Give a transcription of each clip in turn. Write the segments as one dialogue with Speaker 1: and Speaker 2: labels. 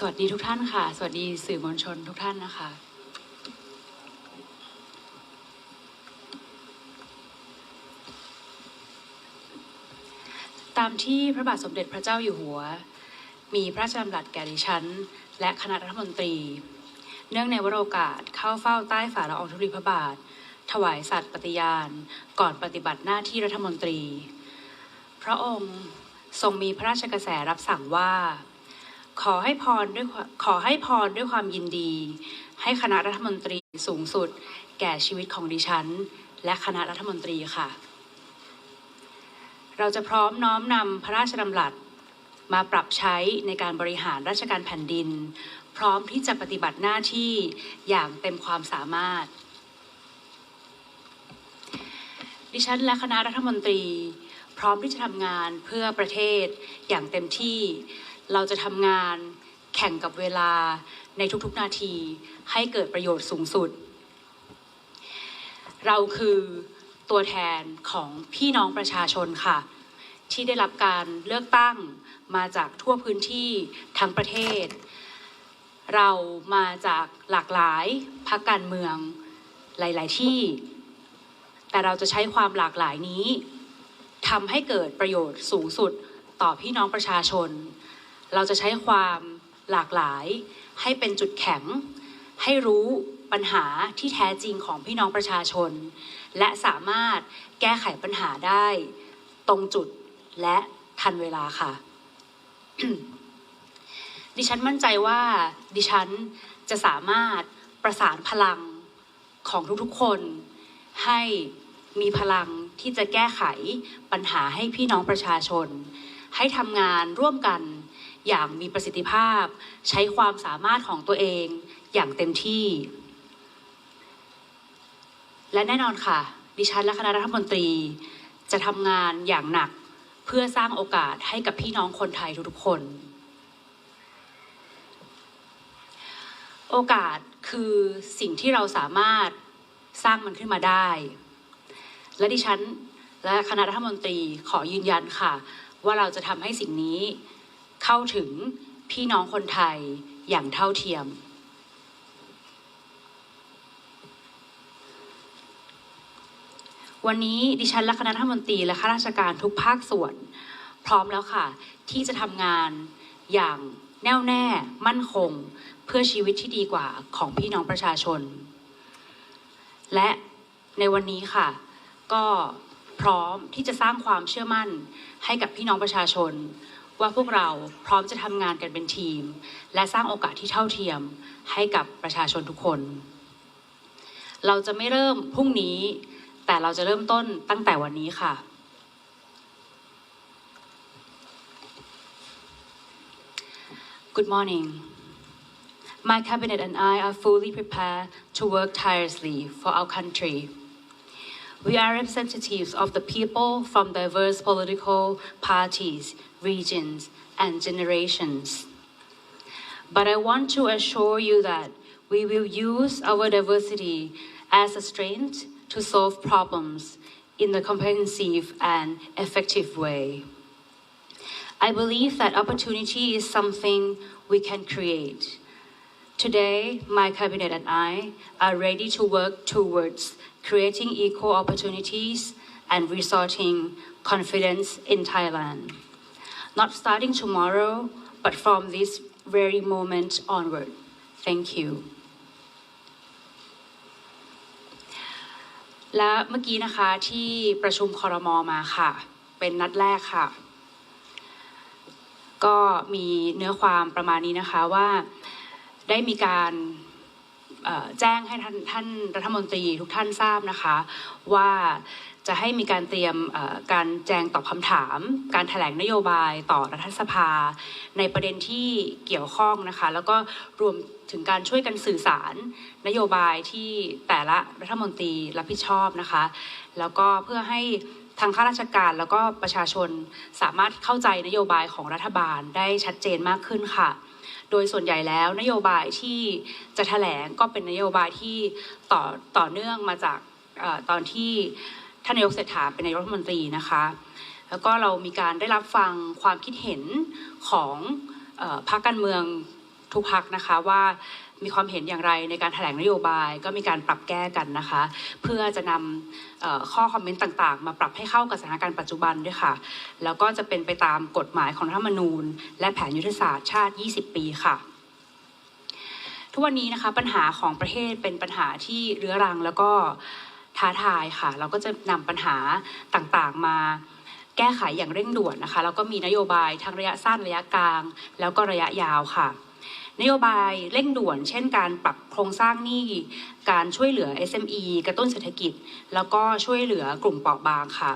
Speaker 1: สวัสดีทุกท่านค่ะ สวัสดีสื่อมวลชนทุกท่านนะคะ ตามที่พระบาทสมเด็จพระเจ้าอยู่หัว มีพระราชดำรัสแก่ดิฉัน และคณะรัฐมนตรี เนื่องในวโรกาสเข้าเฝ้าใต้ฝ่าละอองธุลีพระบาท ถวายสัตย์ปฏิญาณ ก่อนปฏิบัติหน้าที่รัฐมนตรี พระองค์ทรงมีพระราชกระแสรับสั่งว่า ขอให้พรด้วยขอให้พรด้วยความยินดี ให้คณะรัฐมนตรีสูงสุด แก่ชีวิตของดิฉัน และคณะรัฐมนตรีค่ะ เราจะพร้อมน้อมนำพระราชดำรัส มาปรับใช้ในการบริหารราชการแผ่นดิน พร้อมที่จะปฏิบัติหน้าที่อย่างเต็มความสามารถ ดิฉันและคณะรัฐมนตรี พร้อมที่จะทำงานเพื่อประเทศอย่างเต็มที่ เราจะทำงานแข่งกับเวลาในทุกๆนาทีให้เกิดประโยชน์สูงสุด เราคือตัวแทนของพี่น้องประชาชนค่ะ ที่ได้รับการเลือกตั้งมาจากทั่วพื้นที่ทั้งประเทศ เรามาจากหลากหลายพรรคการเมืองหลาย ๆ ที่ แต่เราจะใช้ความหลากหลายนี้ทำให้เกิดประโยชน์สูงสุดต่อพี่น้องประชาชน เราจะใช้ความหลากหลาย ให้เป็นจุดแข็ง ให้รู้ปัญหาที่แท้จริงของพี่น้องประชาชน และสามารถแก้ไขปัญหาได้ตรงจุดและทันเวลาค่ะ ดิฉันมั่นใจว่าดิฉันจะสามารถประสานพลังของทุกๆคน ให้มีพลังที่จะแก้ไขปัญหาให้พี่น้องประชาชน ให้ทำงานร่วมกัน อย่างมีประสิทธิภาพ ใช้ความสามารถของตัวเองอย่างเต็มที่ และแน่นอนค่ะ ดิฉันและคณะรัฐมนตรี จะทำงานอย่างหนักเพื่อสร้างโอกาสให้กับพี่น้องคนไทยทุกๆคน โอกาสคือสิ่งที่เราสามารถสร้างมันขึ้นมาได้ และดิฉันและคณะรัฐมนตรีขอยืนยันค่ะ ว่าเราจะทำให้สิ่งนี้ เข้าถึงพี่น้องคนไทยอย่างเท่าเทียม วันนี้ดิฉันและคณะรัฐมนตรีและข้าราชการทุกภาคส่วน พร้อมแล้วค่ะ ที่จะทำงานอย่างแน่วแน่ มั่นคง เพื่อชีวิตที่ดีกว่าของพี่น้องประชาชน และในวันนี้ค่ะ ก็พร้อมที่จะสร้างความเชื่อมั่นให้กับพี่น้องประชาชน ว่าพวกเราพร้อมจะทำงานกันเป็นทีม และสร้างโอกาสที่เท่าเทียมให้กับประชาชนทุกคน เราจะไม่เริ่มพรุ่งนี้ แต่เราจะเริ่มต้นตั้งแต่วันนี้ค่ะ Good morning. My cabinet and I are fully prepared to work tirelessly for our country. We are representatives of the people from diverse political parties, regions, and generations. But I want to assure you that we will use our diversity as a strength to solve problems in a comprehensive and effective way. I believe that opportunity is something we can create. Today, my cabinet and I are ready to work towards creating equal opportunities and restoring confidence in Thailand. Not starting tomorrow, but from this very moment onward. Thank you. และเมื่อกี้นะคะที่ประชุมคอรมอมาค่ะ เป็นนัดแรกค่ะ ก็มีเนื้อความประมาณนี้นะคะว่าได้มีการ แจ้งให้ท่านท่านรัฐมนตรีทุกท่านทราบนะคะ ว่าจะให้มีการเตรียมการแจงตอบคำถาม การแถลงนโยบายต่อรัฐสภา ในประเด็นที่เกี่ยวข้องนะคะ แล้วก็รวมถึงการช่วยกันสื่อสารนโยบายที่แต่ละรัฐมนตรีรับผิดชอบนะคะ แล้วก็เพื่อให้ทางข้าราชการแล้วก็ประชาชนสามารถเข้าใจนโยบายของรัฐบาลได้ชัดเจนมากขึ้นค่ะ โดยส่วนใหญ่แล้วนโยบายที่จะแถลงก็เป็นนโยบายที่ต่อต่อเนื่องมาจากอตอนที่ท่านนายกเศรษฐาเป็นนายกรัฐมนตรีนะคะ แล้วก็เรามีการได้รับฟังความคิดเห็นของอพรรคการเมือง ทุกพักนะคะว่ามีความเห็นอย่างไรในการแถลงนโยบายก็มีการปรับแก้กันนะคะ เพื่อจะนำข้อคอมเมนต์ต่างๆ มาปรับให้เข้ากับสถานการณ์ปัจจุบันด้วยค่ะ แล้วก็จะเป็นไปตามกฎหมายของรัฐธรรมนูญ และแผนยุทธศาสตร์ชาติ 20 ปีค่ะ ทุกวันนี้นะคะปัญหาของประเทศเป็นปัญหาที่เรื้อรังแล้วก็ท้าทายค่ะ เราก็จะนำปัญหาต่างๆมาแก้ไขอย่างเร่งด่วนนะคะแล้วก็มีนโยบายทั้งระยะสั้นระยะกลาง แล้วก็ระยะยาวค่ะ นโยบายเร่งด่วน เช่นการปรับโครงสร้างหนี้ การช่วยเหลือ SME กระตุ้นเศรษฐกิจ แล้วก็ช่วยเหลือกลุ่มเปราะบางค่ะ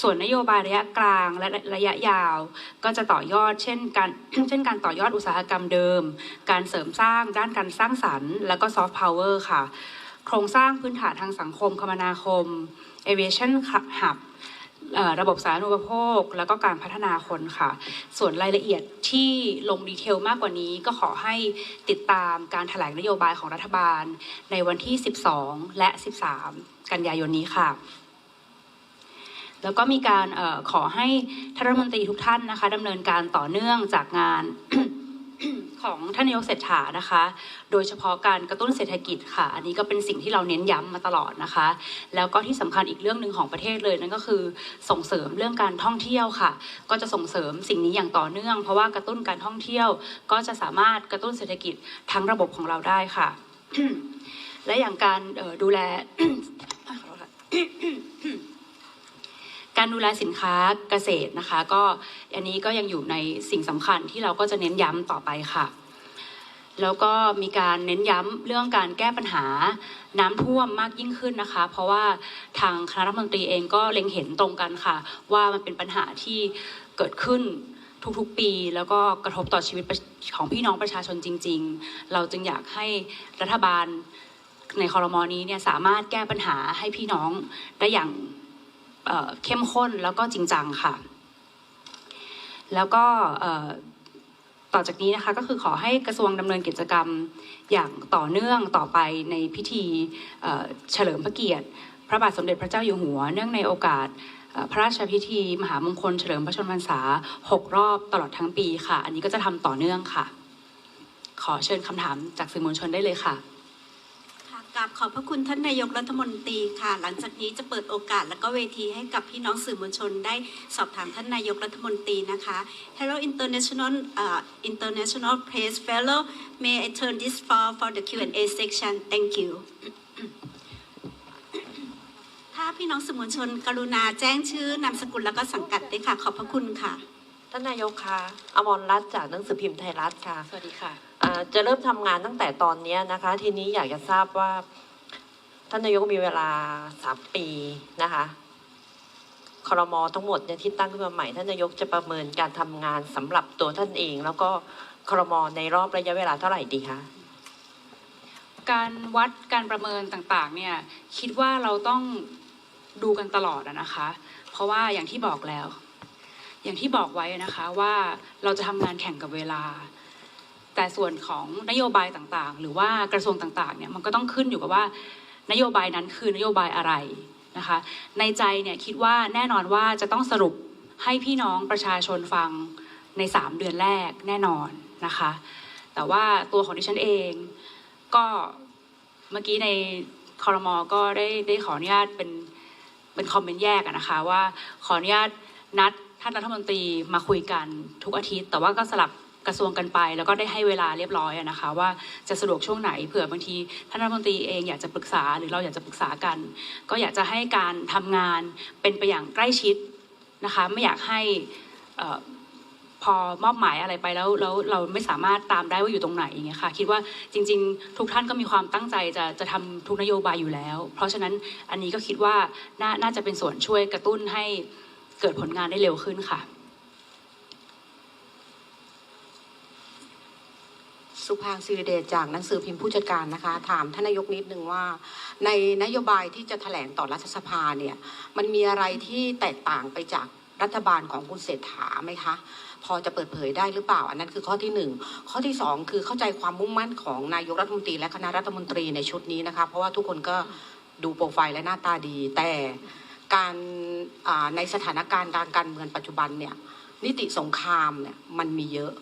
Speaker 1: ส่วนนโยบายระยะกลางและระยะยาว ก็จะต่อยอดเช่นการเช่นการต่อยอดอุตสาหกรรมเดิม การเสริมสร้างด้านการสร้างสรรค์ แล้วก็ซอฟต์พาวเวอร์ค่ะ โครงสร้างพื้นฐานทางสังคมคมนาคม aviation hub ระบบสาธารณูปโภค แล้วก็การพัฒนาคนค่ะ ส่วนรายละเอียดที่ลงดีเทลมากกว่านี้ก็ขอให้ติดตามการถแถลงนโยบายของรัฐบาล ในวันที่ 12 และ 13 กันยายนนี้ค่ะ แล้วก็มีการออขอให้ท่านรัฐมนตรีทุกท่านนะคะดำเนินการต่อเนื่องจากงาน ของท่านนายกเศรษฐานะคะ โดยเฉพาะการกระตุ้นเศรษฐกิจค่ะ อันนี้ก็เป็นสิ่งที่เราเน้นย้ำมาตลอดนะคะ แล้วก็ที่สำคัญอีกเรื่องหนึ่งของประเทศเลยนั่นก็คือส่งเสริมเรื่องการท่องเที่ยวค่ะ ก็จะส่งเสริมสิ่งนี้อย่างต่อเนื่อง เพราะว่ากระตุ้นการท่องเที่ยว ก็จะสามารถกระตุ้นเศรษฐกิจทั้งระบบของเราได้ค่ะ และอย่างการออดูแลขอโทษค่ะ การดูแลสินค้าเกษตรนะคะ ก็อันนี้ก็ยังอยู่ในสิ่งสำคัญที่เราก็จะเน้นย้ำต่อไปค่ะ แล้วก็มีการเน้นย้ำเรื่องการแก้ปัญหาน้ำท่วมมากยิ่งขึ้นนะคะ เพราะว่าทางคณะรัฐมนตรีเองก็เล็งเห็นตรงกันค่ะ ว่ามันเป็นปัญหาที่เกิดขึ้นทุกๆปีแล้วก็กระทบต่อชีวิตของพี่น้องประชาชนจริง ๆ เราจึงอยากให้รัฐบาลในคอรมอนี้เนี่ยสามารถแก้ปัญหาให้พี่น้องได้อย่าง เข้มข้นแล้วก็จริงจังค่ะ แล้วก็ต่อจากนี้นะคะก็คือขอให้กระทรวงดำเนินกิจกรรมอย่างต่อเนื่องต่อไปในพิธีเฉลิมพระเกียรติ พระบาทสมเด็จพระเจ้าอยู่หัว เนื่องในโอกาสพระราชพิธี มหามงคลเฉลิมพระชนมพรรษา 6 รอบตลอดทั้งปีค่ะ อันนี้ก็จะทำต่อเนื่องค่ะ ขอเชิญคำถามจากสื่อมวลชนได้เลยค่ะ
Speaker 2: กราบขอบพระคุณท่านนายกรัฐมนตรีค่ะ หลังจากนี้จะเปิดโอกาสและก็เวทีให้กับพี่น้องสื่อมวลชนได้สอบถามท่านนายกรัฐมนตรีนะคะ Hello International uh, International Press Fellow May I turn this floor for the Q&A section Thank you ถ้าพี่น้องสื่อมวลชน กรุณาแจ้งชื่อนามสกุลแล้วก็สังกัดด้วยค่ะ ขอบพระคุณค่ะ
Speaker 3: ท่านนายกคะอมรรัตน์จากหนังสือพิมพ์ไทยรัฐค่ะ
Speaker 1: สวัสดีค่ะ
Speaker 3: อ่า จะเริ่มทำงานตั้งแต่ตอนเนี้นะคะ ทีนี้อยากจะทราบว่า ท่านนายกมีเวลาสามปีนะคะครมทั้งหมดเนี่ยที่ตั้งขึ้นมาใหม่ท่านนายกจะประเมินการทำงานสำหรับตัวท่านเอง แล้วก็ครมในรอบระยะเวลาเท่าไหร่ดีคะ
Speaker 1: การวัดการประเมินต่างๆ เนี่ยคิดว่าเราต้องดูกันตลอดนะคะ เพราะว่าอย่างที่บอกแล้ว อย่างที่บอกไว้นะคะว่าเราจะทำงานแข่งกับเวลา แต่ส่วนของนโยบายต่างๆ หรือว่ากระทรวงต่างๆเนี่ยมันก็ต้องขึ้นอยู่กับว่านโยบายนั้นคือนโยบายอะไรนะคะในใจเนี่ยคิดว่าแน่นอนว่าจะต้องสรุปให้พี่น้องประชาชนฟังในสามเดือนแรกแน่นอนนะคะแต่ว่าตัวของดิฉันเองก็เมื่อกี้ในคอรมอก็ได้ได้ขออนุญาตเป็นเป็นคอมเมนต์แยกนะคะว่าขออนุญาตนัดท่านรัฐมนตรีมาคุยกันทุกอาทิตย์ แต่ว่าก็สลับ กระทรวงกันไป แล้วก็ได้ให้เวลาเรียบร้อยนะคะ ว่าจะสะดวกช่วงไหนเผื่อบางทีท่านรัฐมนตรีเองอยากจะปรึกษาหรือเราอยากจะปรึกษากัน ก็อยากจะให้การทำงานเป็นไปอย่างใกล้ชิดนะคะ ไม่อยากให้พอมอบหมายอะไรไปแล้วแล้วเราไม่สามารถตามได้ว่าอยู่ตรงไหนอย่างเงี้ยค่ะคิดว่าจริง ๆ ทุกท่านก็มีความตั้งใจจะจะทำทุกนโยบายอยู่แล้ว เพราะฉะนั้นอันนี้ก็คิดว่าน่าน่าจะเป็นส่วนช่วยกระตุ้นให้เกิดผลงานได้เร็วขึ้นค่ะ
Speaker 4: สุภางศิริเดชจากหนังสือพิมพ์ผู้จัดการนะคะ ถามท่านนายกนิดนึงว่า ในนโยบายที่จะแถลงต่อรัฐสภาเนี่ยมันมีอะไรที่แตกต่างไปจากรัฐบาลของคุณเศรษฐาไหมคะ พอจะเปิดเผยได้หรือเปล่า อันนั้นคือข้อที่หนึ่งข้อที่สองคือเข้าใจความมุ่งมั่นของนายกรัฐมนตรีและคณะรัฐมนตรีในชุดนี้นะคะเพราะว่าทุกคนก็ดูโปรไฟล์และหน้าตาดี แต่การในสถานการณ์ทางการเมืองปัจจุบันเนี่ยนิติสงครามเนี่ยมันมีเยอะ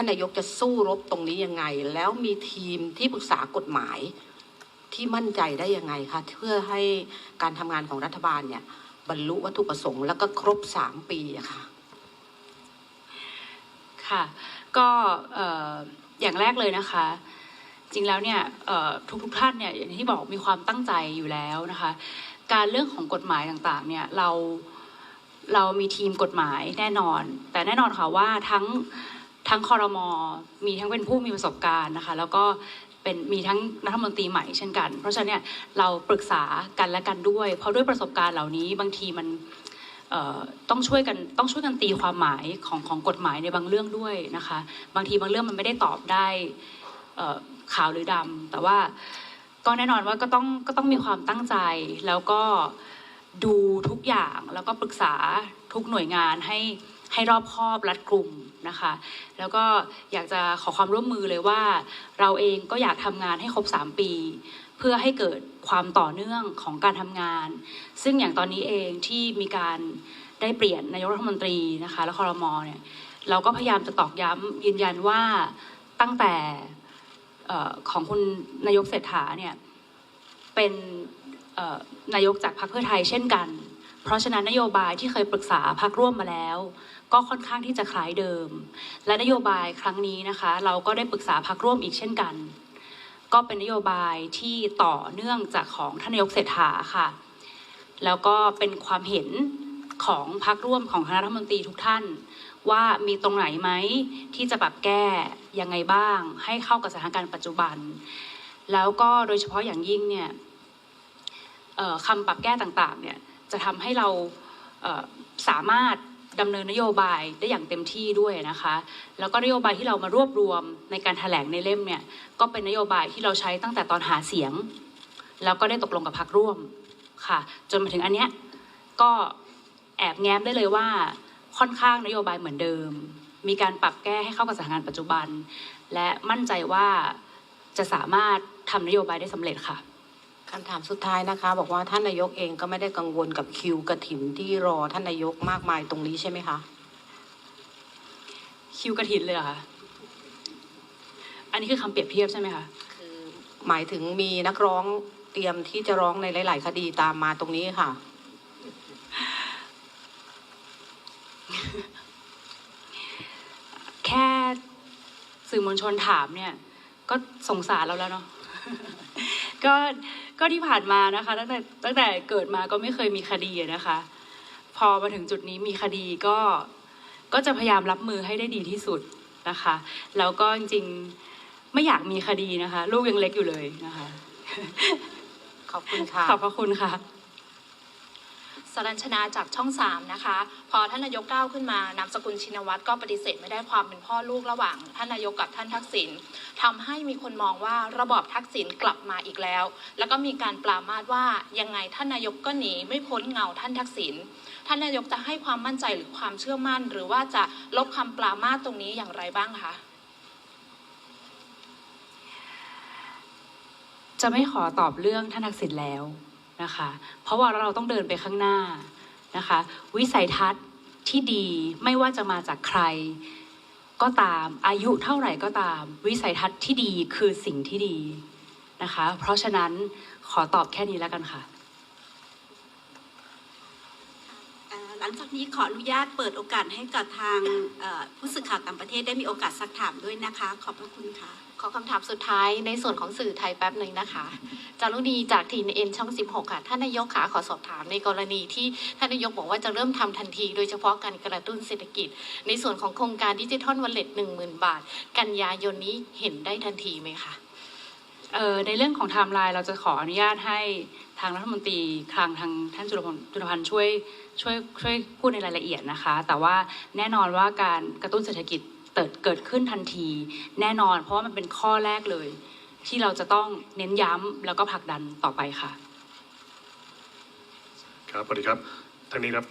Speaker 4: ท่านนายกจะสู้รบตรงนี้ยังไง แล้วมีทีมที่ปรึกษากฎหมายที่มั่นใจได้ยังไงคะเพื่อให้การทำงานของรัฐบาลเนี่ยบรรลุวัตถุประสงค์แล้วก็ครบสามปีอะค่ะ
Speaker 1: ค่ะก็เอ่อย่างแรกเลยนะคะ จริงแล้วเนี่ยเอ่อทุกท่านเนี่ยอย่างที่บอกมีความตั้งใจอยู่แล้วนะคะ การเรื่องของกฎหมายต่างๆเนี่ยเราเรามีทีมกฎหมายแน่นอน แต่แน่นอนค่ะว่าทั้ง ทั้งคอรมอมีทั้งเป็นผู้มีประสบการณ์นะคะ แล้วก็เป็นมีทั้งรัฐมนตรีใหม่เช่นกัน เพราะฉะนั้นเนี่ยเราปรึกษากันและกันด้วย เพราะด้วยประสบการณ์เหล่านี้บางทีมันต้องช่วยกันต้องช่วยกันตีความหมายของของกฎหมายในบางเรื่องด้วยนะคะ บางทีบางเรื่องมันไม่ได้ตอบได้ขาวหรือดำแต่ว่าก็แน่นอนว่าก็ต้องก็ต้องมีความตั้งใจแล้วก็ดูทุกอย่างแล้วก็ปรึกษาทุกหน่วยงานให้ ให้รอบคอบรัดกลุ่มนะคะ แล้วก็อยากจะขอความร่วมมือเลยว่า เราเองก็อยากทำงานให้ครบ 3 ปี เพื่อให้เกิดความต่อเนื่องของการทำงาน ซึ่งอย่างตอนนี้เองที่มีการได้เปลี่ยนนายกรัฐมนตรีนะคะและคอรมอเนี่ยเราก็พยายามจะตอกย้ำยืนยันว่าตั้งแต่ของคุณนายกเศรษฐาเนี่ยเป็นนายกจากพรรคเพื่อไทยเช่นกัน เพราะฉะนั้นนโยบายที่เคยปรึกษาพรรคร่วมมาแล้ว ก็ค่อนข้างที่จะคล้ายเดิม และนโยบายครั้งนี้นะคะ เราก็ได้ปรึกษาพรรคร่วมอีกเช่นกัน ก็เป็นนโยบายที่ต่อเนื่องจากของท่านนายกเศรษฐาค่ะ แล้วก็เป็นความเห็นของพรรคร่วมของคณะรัฐมนตรีทุกท่าน ว่ามีตรงไหนไหมที่จะปรับแก้ยังไงบ้าง ให้เข้ากับสถานการณ์ปัจจุบัน แล้วก็โดยเฉพาะอย่างยิ่งเนี่ยคำปรับแก้ต่างๆเนี่ย จะทำให้เราสามารถดำเนินนโยบายได้อย่างเต็มที่ด้วยนะคะ แล้วก็นโยบายที่เรามารวบรวมในการแถลงในเล่มเนี่ยก็เป็นนโยบายที่เราใช้ตั้งแต่ตอนหาเสียง แล้วก็ได้ตกลงกับพรรคร่วมค่ะ จนมาถึงอันเนี้ยก็แอบแง้มได้เลยว่าค่อนข้างนโยบายเหมือนเดิม มีการปรับแก้ให้เข้ากับสถานการณ์ปัจจุบัน และมั่นใจว่าจะสามารถทำนโยบายได้สำเร็จค่ะ
Speaker 4: คำถามสุดท้ายนะคะ บอกว่าท่านนายกเองก็ไม่ได้กังวลกับคิวกระถิ่นที่รอท่านนายกมากมายตรงนี้ใช่ไหมคะ
Speaker 1: คิวกระถินเลยเหรอคะอันนี้คือคำเปรียบเทียบใช่ไหมคะ
Speaker 4: คือหมายถึงมีนักร้องเตรียมที่จะร้องในหลาย ๆ คดีตามมาตรงนี้ค่ะ
Speaker 1: แค่สื่อมวลชนถามเนี่ย ก็สงสารเราแล้วเนาะ ก็ก็ที่ผ่านมานะคะตั้งแต่ตั้งแต่เกิดมาก็ไม่เคยมีคดีอะนะคะ พอมาถึงจุดนี้มีคดีก็ก็จะพยายามรับมือให้ได้ดีที่สุดนะคะแล้วก็จริงๆไม่อยากมีคดีนะคะ ลูกยังเล็กอยู่เลยนะคะ
Speaker 4: ขอบคุณค่ะ
Speaker 1: ขอบพระคุณค่ะ
Speaker 5: ส รัญชนาจากช่องสามนะคะ พอท่านนายกก้าวขึ้นมานามสกุลชินวัตรก็ปฏิเสธไม่ได้ความเป็นพ่อลูกระหว่าง ท่านนายกกับท่านทักษิณทำให้มีคนมองว่าระบอบทักษิณกลับมาอีกแล้ว แล้วก็มีการปรามาสว่ายังไงท่านนายกก็หนีไม่พ้นเงาท่านทักษิณท่านนายกจะให้ความมั่นใจหรือความเชื่อมั่น หรือว่าจะลบคำปรามาสตรงนี้อย่างไรบ้างคะ
Speaker 1: จะไม่ขอตอบเรื่องท่านทักษิณแล้ว นะคะ เพราะว่าเราต้องเดินไปข้างหน้านะคะ วิสัยทัศน์ที่ดีไม่ว่าจะมาจากใคร ก็ตามอายุเท่าไหร่ก็ตาม วิสัยทัศน์ที่ดีคือสิ่งที่ดีนะคะ เพราะฉะนั้นขอตอบแค่นี้แล้วกันค่ะ
Speaker 2: หลังจากนี้ขออนุญาตเปิดโอกาสให้กับทางผู้สื่อข่าวต่างประเทศได้มีโอกาสซักถามด้วยนะคะ ขอบพระคุณค่ะ
Speaker 6: ขอคำถามสุดท้ายในส่วนของสื่อไทยแป๊บหนึ่งนะคะ จารุณีจากทีนเอ็นช่อง 16 ค่ะ ท่านนายกขาขอสอบถามในกรณีที่ท่านนายกบอกว่าจะเริ่มทำทันที โดยเฉพาะการกระตุ้นเศรษฐกิจ ในส่วนของโครงการดิจิทัลวอลเล็ต1 0,000บาท กันยายนนี้เห็นได้ทันทีไหมคะ
Speaker 1: เอ่อในเรื่องของไทม์ไลน์เราจะขออนุญาตให้ทางรัฐมนตรีคลังทางท่านจุลพลจุลพันธ์ช่วยช่วยช่วยพูดในรายละเอียดนะคะ แต่ว่าแน่นอนว่าการกระตุ้นเศรษฐกิจ เกิดเกิดขึ้นทันที แน่นอน เพราะว่ามันเป็นข้อแรกเลย ที่เราจะต้องเน้นย้ำแล้วก็ผลักดันต่อไปค่ะ
Speaker 7: ครับสวัสดีครับทางนี้ครับ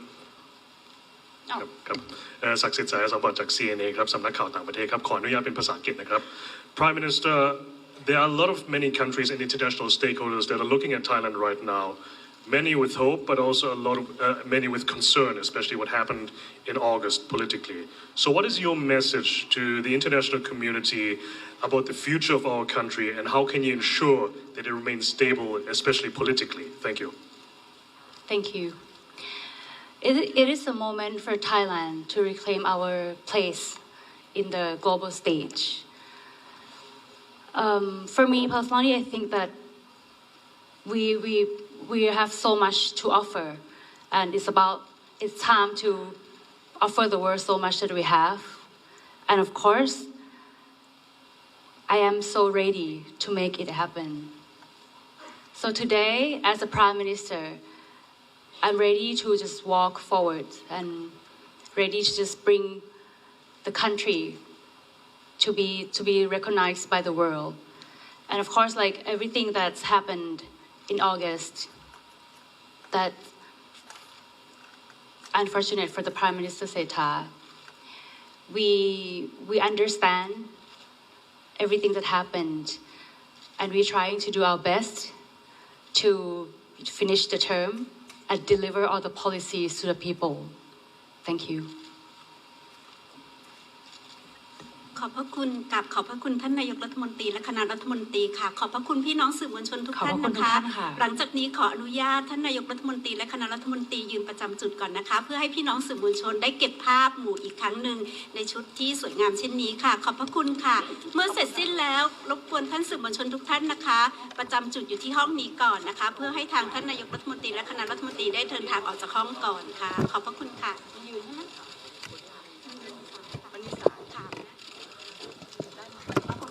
Speaker 1: อ้าว
Speaker 7: ครับครับเอ่อศักดิ์สิทธิ์สายสมบัติจาก CNA ครับสำนักข่าวต่างประเทศครับขออนุญาตเป็นภาษาอังกฤษนะครับ Prime Minister there are a lot of many countries and international stakeholders that are looking at Thailand right now many with hope, but also a lot of uh, many with concern, especially what happened in August politically. So, what is your message to the international community about the future of our country, and how can you ensure that it remains stable, especially politically? Thank you.
Speaker 1: Thank you. It, it is a moment for Thailand to reclaim our place in the global stage. Um, for me personally, I think that we, we, we have so much to offer, and it's about it's time to offer the world so much that we have. And of course, I am so ready to make it happen. So today, as a prime minister, I'm ready to just walk forward and ready to just bring the country to be to be recognized by the world. And of course, like everything that's happened in August, that unfortunate for the Prime Minister Seta. We we understand everything that happened, and we're trying to do our best to finish the term and deliver all the policies to the people. Thank you.
Speaker 2: ขอบพระคุณกับขอบพระคุณท่านนายกรัฐมนตรีและคณะรัฐมนตรีค่ะ ขอบพระคุณพี่น้องสื่อมวลชนทุกท่าน
Speaker 1: ขอบพระคุณ
Speaker 2: นะ
Speaker 1: ทุก
Speaker 2: คะ
Speaker 1: ท่านค่ะ
Speaker 2: หลังจากนี้ขออนุญาตท่านนายกรัฐมนตรีและคณะรัฐมนตรียืนประจำจุดก่อนนะคะ เพื่อให้พี่น้องสื่อมวลชนได้เก็บภาพหมู่อีกครั้งหนึ่งในชุดที่สวยงามเช่นนี้ค่ะ ขอบพระคุณค่ะ เมื่อเสร็จสิ้นแล้วรบกวนท่านสื่อมวลชนทุกท่านนะคะ ประจำจุดอยู่ที่ห้องนี้ก่อนนะคะ เพื่อให้ทางท่านนายกรัฐมนตรีและคณะรัฐมนตรีได้เดินทางออกจากห้องก่อนค่ะ ขอบพระคุณค่ะยืนนะค่ะ